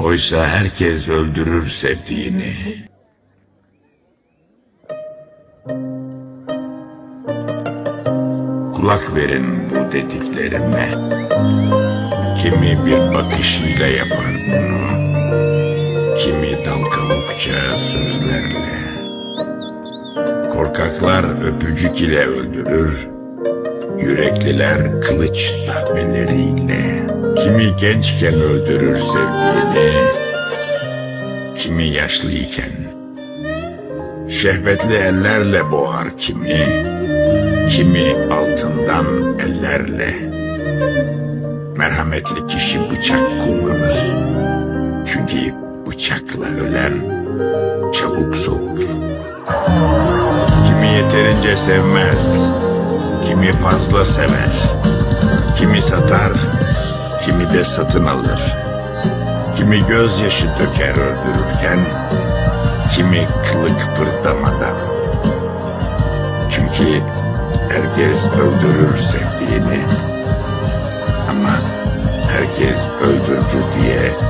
Oysa herkes öldürür sevdiğini. Kulak verin bu dediklerime. Kimi bir bakışıyla yapar bunu. Kimi dal kavukça sözlerle. Korkaklar öpücük ile öldürür. Yürekliler kılıç darbeleriyle. Kimi gençken öldürür sevdiğini. Kimi yaşlıyken. Şehvetli ellerle boğar kimi. Kimi altından ellerle. Merhametli kişi bıçak kullanır. Çünkü bıçakla ölen çabuk soğur. Kimi yeterince sevmez, kimi fazla sever. Kimi satar, bedeliyle satın alır. Kimi gözyaşı döker öldürürken, kimi kılık pırtlamadan. Çünkü herkes öldürür sevdiğini ama herkes öldürdü diye